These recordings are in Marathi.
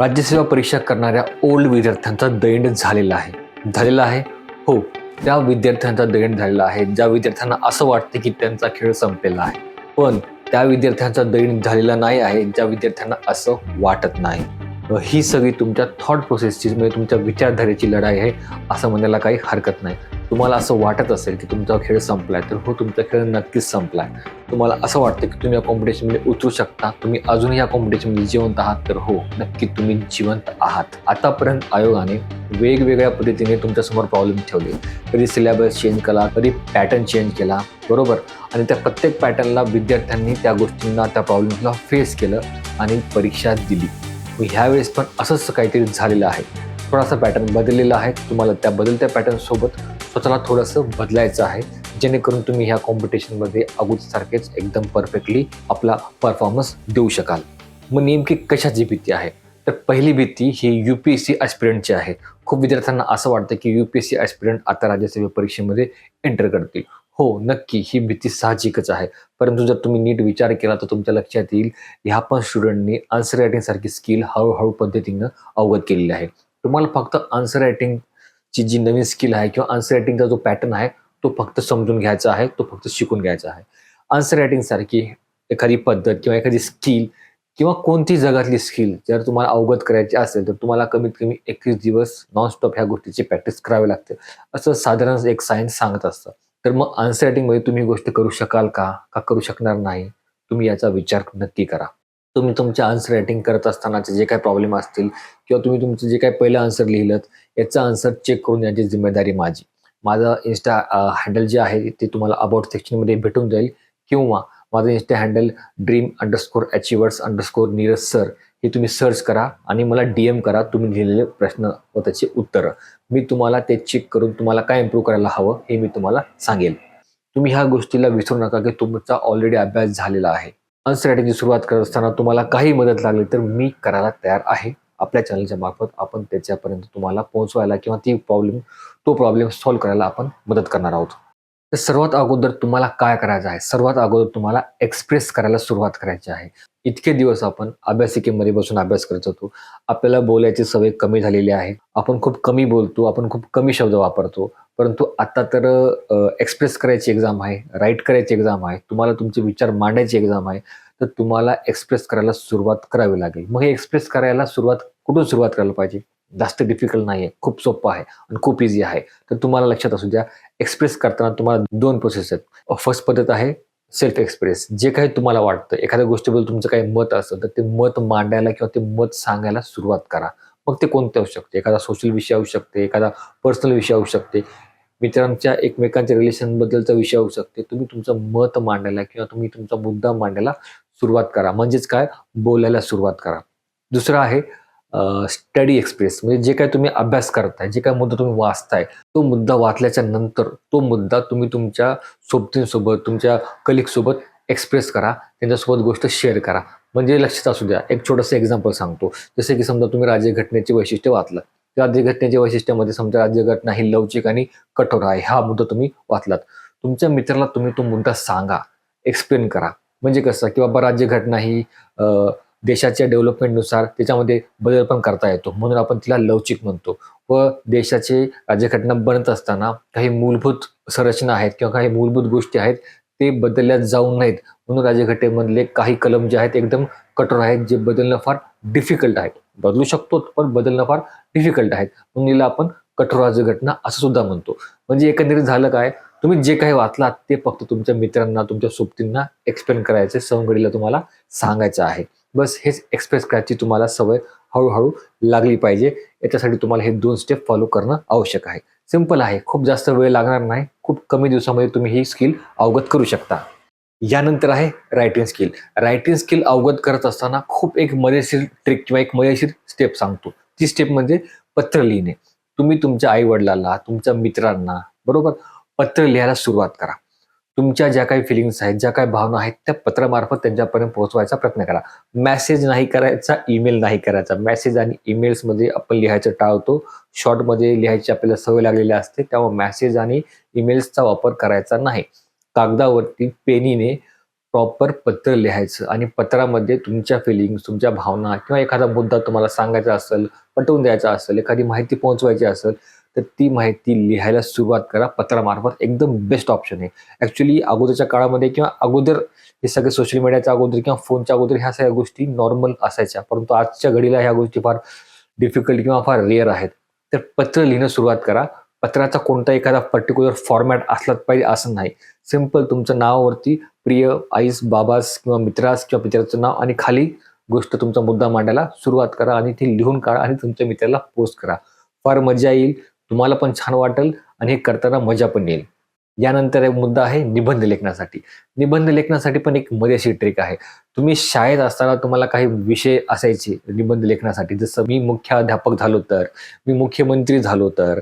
राज्यसेवा परीक्षा करणाऱ्या ओल्ड विद्यार्थ्यांचा दैंड झालेला आहे. झालेला आहे? हो. त्या विद्यार्थ्यांचा दैंड झालेला आहे. ज्या विद्यार्थ्यांना असं वाटते की त्यांचा खेळ संपलेला आहे. पण त्या विद्यार्थ्यांचा दैंड झालेला नाही आहे. ज्या विद्यार्थ्यांना असं वाटत नाही. ही सगळी तुमच्या थॉट प्रोसेसची म्हणजे तुमच्या विचारधारेची लढाई आहे असं म्हणायला काही हरकत नाही. तुम्हाला असं वाटत असेल की तुमचा खेळ संपलाय तर हो तुमचा खेळ नक्कीच संपलाय. तुम्हाला असं वाटतं की तुम्ही या कॉम्पिटिशनमध्ये उतरू शकता तुम्ही अजूनही या कॉम्पिटिशनमध्ये जिवंत आहात तर हो नक्की तुम्ही जिवंत आहात. आतापर्यंत आयोगाने वेगवेगळ्या पद्धतीने तुमच्यासमोर प्रॉब्लेम ठेवले. कधी सिलेबस चेंज केला कधी पॅटर्न चेंज केला बरोबर? आणि त्या प्रत्येक पॅटर्नला विद्यार्थ्यांनी त्या गोष्टींना त्या प्रॉब्लेम्सला फेस केलं आणि परीक्षा दिली. ह्यावेळेस पण असंच काहीतरी झालेलं आहे. थोडासा पॅटर्न बदललेला आहे. तुम्हाला त्या बदलत्या पॅटर्नसोबत स्वतःला थोडंसं बदलायचं आहे जेणेकरून तुम्ही ह्या कॉम्पिटिशनमध्ये अगोदरसारखेच एकदम परफेक्टली आपला परफॉर्मन्स देऊ शकाल. मग नेमकी कशाची भीती आहे? तर पहिली भीती ही यू पी एस सी ॲस्पिरंटची आहे. खूप विद्यार्थ्यांना असं वाटतं की U P S C aspirant आता राज्यसेवा परीक्षेमध्ये एंटर करतील. हो नक्की ही भीती साहजिकच आहे. परंतु जर तुम्ही नीट विचार केला तर तुमच्या लक्षात येईल ह्या पण स्टुडंटनी आन्सर रायटिंगसारखी स्किल हळूहळू पद्धतीनं अवगत केलेली आहे. तुम्हाला फक्त आन्सर ची जी नवीन स्किल आहे किंवा आन्सर रायटिंगचा जो पॅटर्न आहे तो फक्त समजून घ्यायचा आहे तो फक्त शिकून घ्यायचा आहे. आन्सर रायटिंगसारखी एखादी पद्धत किंवा एखादी स्किल किंवा कोणती जगातली स्किल जर तुम्हाला अवगत करायची असेल तर तुम्हाला कमीत कमी एकवीस दिवस नॉनस्टॉप ह्या गोष्टीची प्रॅक्टिस करावी लागते. असं साधारण एक सायन्स सांगत असतं. तर मग आन्सर रायटिंगमध्ये तुम्ही गोष्ट करू शकाल का? का करू शकणार नाही? तुम्ही याचा विचार नक्की करा. तुम्ही तुमच्या आन्सर रायटिंग करत असतानाचे जे काही प्रॉब्लेम असतील किंवा तुम्ही तुमचं जे काही पहिलं आन्सर लिहिलं याचं आन्सर चेक करून याची जिम्मेदारी माझी. माझं इन्स्टा हँडल जे आहे ते तुम्हाला अबाउट सेक्शनमध्ये भेटून जाईल किंवा माझं insta handle dream underscore achievers underscore Neeraj sir हे तुम्ही सर्च करा आणि मला डी एम करा तुम्ही लिहिलेले प्रश्न व त्याची उत्तरं. मी तुम्हाला ते चेक करून तुम्हाला काय इम्प्रूव्ह करायला हवं हे मी तुम्हाला सांगेल. तुम्ही ह्या गोष्टीला विसरू नका की तुमचा ऑलरेडी अभ्यास झालेला आहे. अनस्ट्रॅटेजी सुरुवात करत असताना तुम्हाला काही मदत लागली तर मी करायला तयार आहे. आपल्या चॅनलच्या मार्फत आपण त्याच्यापर्यंत तुम्हाला पोहोचवायला किंवा ती प्रॉब्लेम तो प्रॉब्लेम सॉल्व्ह करायला आपण मदत करणार आहोत. तर सर्वात अगोदर तुम्हाला काय करायचं आहे? सर्वात अगोदर तुम्हाला एक्सप्रेस करायला सुरुवात करायची आहे. इतके दिवस आपण अभ्यासिकेमध्ये बसून अभ्यास करत होतो. आपल्याला बोलायची सवय कमी झालेली आहे. आपण खूप कमी बोलतो आपण खूप कमी शब्द वापरतो. परंतु आता तर एक्सप्रेस करायची एक्झाम आहे राईट करायची एक्झाम आहे तुम्हाला तुमचे विचार मांडायची एक्झाम आहे तर तुम्हाला एक्सप्रेस करायला सुरुवात करावी लागेल. मग हे एक्सप्रेस करायला सुरुवात कुठून सुरुवात करायला पाहिजे? जास्त डिफिकल्ट नाही आहे खूप सोपं आहे आणि खूप इझी आहे. तर तुम्हाला लक्षात असू द्या एक्सप्रेस करताना तुम्हाला दोन प्रोसेस आहेत. फर्स्ट पद्धत आहे सेल्फ एक्सप्रेस जे काही तुम्हाला वाटतं एखाद्या गोष्टीबद्दल तुमचं काही मत असतं तर ते मत मांडायला किंवा ते मत सांगायला सुरुवात करा. मग ते कोणते असू शकते? एखादा सोशल विषय असू शकते एखादा पर्सनल विषय असू शकते. मित्रांच्या एकमेकांच्या रिलेशनबद्दलचा विषय असू शकते. तुम्ही तुमचं मत मांडायला किंवा तुम्ही तुमचा मुद्दा मांडायला सुरुवात करा. म्हणजेच काय? बोलायला सुरुवात करा. दुसरं आहे स्टडी एक्सप्रेस म्हणजे जे काय तुम्ही अभ्यास करताय जे काय मुद्दा तुम्ही वाचताय तो मुद्दा वाचल्याच्या नंतर तो मुद्दा तुम्ही तुमच्या सोबतींसोबत तुमच्या कलिगसोबत एक्सप्रेस करा त्यांच्यासोबत गोष्ट शेअर करा. म्हणजे लक्षात असू द्या एक छोटंसं एक्झाम्पल सांगतो. जसे की समजा तुम्ही राज्यघटनेचे वैशिष्ट्य वाचलं. त्या राज्यघटनेच्या वैशिष्ट्यामध्ये समजा राज्यघटना ही लवचिक आणि कठोर आहे हा मुद्दा तुम्ही वाचलात. तुमच्या मित्राला तुम्ही तो मुद्दा सांगा एक्सप्लेन करा. म्हणजे कसं की बाबा राज्यघटना ही अं, देशाच्या डेव्हलपमेंटनुसार त्याच्यामध्ये बदल पण करता येतो. म्हणून आपण तिला लवचिक म्हणतो. व देशाचे राज्यघटना बनत असताना काही मूलभूत संरचना आहेत किंवा काही मूलभूत गोष्टी आहेत ते बदलल्या जाऊ नाहीत म्हणून राज्यघटनेमधले काही कलम जे आहेत एकदम कठोर आहेत जे बदलणं फार डिफिकल्ट आहे बदलू शकतो पण बदलणं फार डिफिकल्ट आहेत. म्हणून याला आपण कठोर राज्यघटना असं सुद्धा म्हणतो. म्हणजे एकंदरीत झालं काय? तुम्ही जे काही वाचलात ते फक्त तुमच्या मित्रांना तुमच्या सोबतींना एक्सप्लेन करायचे सवंगडीला तुम्हाला सांगायचं आहे. बस हेच एक्सप्रेस करायची तुम्हाला सवय हळूहळू लागली पाहिजे. याच्यासाठी तुम्हाला हे दोन स्टेप फॉलो करणं आवश्यक आहे. सिंपल आहे. खूप जास्त वेळ लागणार नाही. खूप कमी दिवसामध्ये तुम्ही ही स्किल अवगत करू शकता. यानंतर आहे रायटिंग स्किल रायटिंग स्किल अवगत करत असताना खूप एक मजेशीर ट्रिक किंवा एक मजेशीर स्टेप सांगतो. ती स्टेप म्हणजे पत्र लिहिणे. तुम्ही तुमच्या आई वडिलांना तुमच्या मित्रांना बरोबर? पत्र लिहायला सुरुवात करा. तुमच्या ज्या काही फिलिंग्स आहेत ज्या काही भावना आहेत त्या पत्रामार्फत त्यांच्यापर्यंत पोहोचवायचा प्रयत्न करा. मेसेज नाही करायचा ईमेल नाही करायचा. मेसेज आणि ईमेल्समध्ये आपण लिहायचं टाळतो. शॉर्टमध्ये लिहायची आपल्याला सवय लागलेली असते त्यामुळे मेसेज आणि ईमेल्सचा वापर करायचा नाही. कागदावरती पेनीने प्रॉपर पत्र लिहायचं आणि पत्रामध्ये तुमच्या फिलिंग्स तुमच्या भावना किंवा एखादा मुद्दा तुम्हाला सांगायचा असेल पटवून द्यायचा असेल एखादी माहिती पोहोचवायची असेल तर ती माहिती लिहायला सुरुवात करा. पत्रामार्फत एकदम बेस्ट ऑप्शन आहे. ॲक्च्युली अगोदरच्या काळामध्ये किंवा अगोदर हे सगळे सोशल मीडियाच्या अगोदर किंवा फोनच्या अगोदर ह्या सगळ्या गोष्टी नॉर्मल असायच्या. परंतु आजच्या घडीला ह्या गोष्टी फार डिफिकल्ट किंवा फार रेअर आहेत. तर पत्र लिहिणं सुरुवात करा. पत्राचा कोणता एखादा पर्टिक्युलर फॉर्मॅट असलाच पाहिजे असं नाही. सिंपल तुमचं नावावरती प्रिय आईस बाबास किंवा मित्रास किंवा मित्राचं नाव आणि खाली गोष्ट तुमचा मुद्दा मांडायला सुरुवात करा आणि ती लिहून काढा आणि तुमच्या मित्राला पोस्ट करा. फार मजा येईल. तुम्हाला पण छान वाटेल आणि हे करताना मजा पण येईल. यानंतर एक मुद्दा आहे निबंध लेखनासाठी. निबंध लेखनासाठी पण एक मजेशीर ट्रिक आहे. तुम्ही शाळेत असताना तुम्हाला काही विषय असायचे निबंध लेखनासाठी. जसं मी मुख्याध्यापक झालो तर मी मुख्यमंत्री झालो तर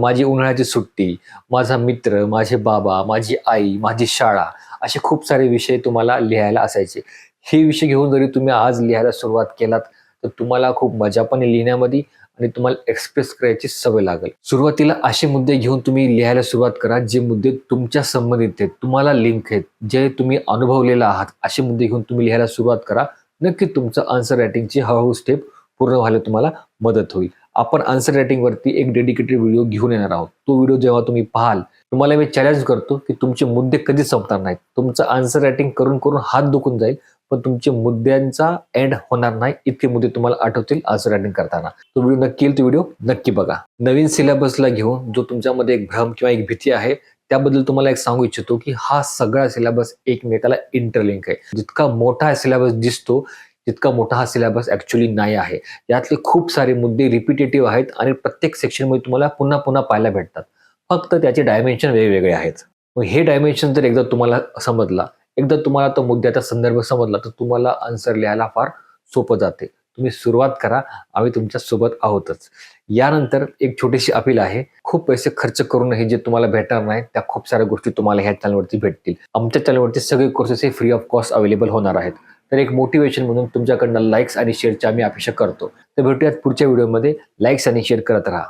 माझी उन्हाळ्याची सुट्टी माझा मित्र माझे बाबा माझी आई माझी शाळा असे खूप सारे विषय तुम्हाला लिहायला असायचे. हे विषय घेऊन जरी तुम्ही आज लिहायला सुरुवात केलात तर तुम्हाला खूप मजा पण येईल लिहिण्यामध्ये आणि तुम्हाला एक्सप्रेस करायची सवय लागेल. सुरुवातीला असे मुद्दे घेऊन तुम्ही लिहायला सुरुवात करा जे मुद्दे तुमच्या संबंधित आहेत तुम्हाला लिंक आहेत जे तुम्ही अनुभवलेला आहात असे मुद्दे घेऊन तुम्ही लिहायला सुरुवात करा. नक्की तुमचं आन्सर रायटिंगची हळूहळू स्टेप पूर्ण व्हायला तुम्हाला मदत होईल. आपण आन्सर रायटिंगवरती एक डेडिकेटेड व्हिडिओ घेऊन येणार आहोत. तो व्हिडिओ जेव्हा तुम्ही पाहाल तुम्हाला मी चॅलेंज करतो की तुमचे मुद्दे कधी संपणार नाहीत. तुमचं आन्सर रायटिंग करून करून हात दुखून जाईल. पण तुमचे मुद्द्यांचा एंड होणार नाही. इतके मुद्दे तुम्हाला आठवतील आज रायटिंग करताना. तो व्हिडिओ नक्की येईल तो व्हिडिओ नक्की बघा. नवीन सिलेबसला घेऊन जो तुमच्यामध्ये एक भ्रम किंवा एक भीती आहे त्याबद्दल तुम्हाला एक सांगू इच्छितो की हा सगळा सिलेबस एकमेकाला इंटरलिंक आहे. जितका मोठा सिलेबस दिसतो तितका मोठा हा सिलेबस ऍक्च्युली नाही आहे. यातले खूप सारे मुद्दे रिपिटेटिव्ह आहेत आणि प्रत्येक सेक्शनमध्ये तुम्हाला पुन्हा पुन्हा पाहायला भेटतात. फक्त त्याचे डायमेन्शन वेगवेगळे आहेत. मग हे डायमेन्शन जर एकदा तुम्हाला समजला एकदा तुम्हाला तो मुद्द्याचा संदर्भ समजला तर तुम्हाला आन्सर लिहायला फार सोपं जाते. तुम्ही सुरुवात करा आम्ही तुमच्यासोबत आहोतच. यानंतर एक छोटीशी अपील आहे खूप पैसे खर्च करून हे जे तुम्हाला भेटणार नाही त्या खूप साऱ्या गोष्टी तुम्हाला ह्या चॅनलवरती भेटतील. आमच्या चॅनलवरती सगळे कोर्सेस हे फ्री ऑफ कॉस्ट अवेलेबल होणार आहेत. तर एक मोटिवेशन म्हणून तुमच्याकडनं लाईक्स आणि शेअरची आम्ही अपेक्षा करतो. तर भेटूयात पुढच्या व्हिडिओमध्ये लाईक्स आणि शेअर करत राहा.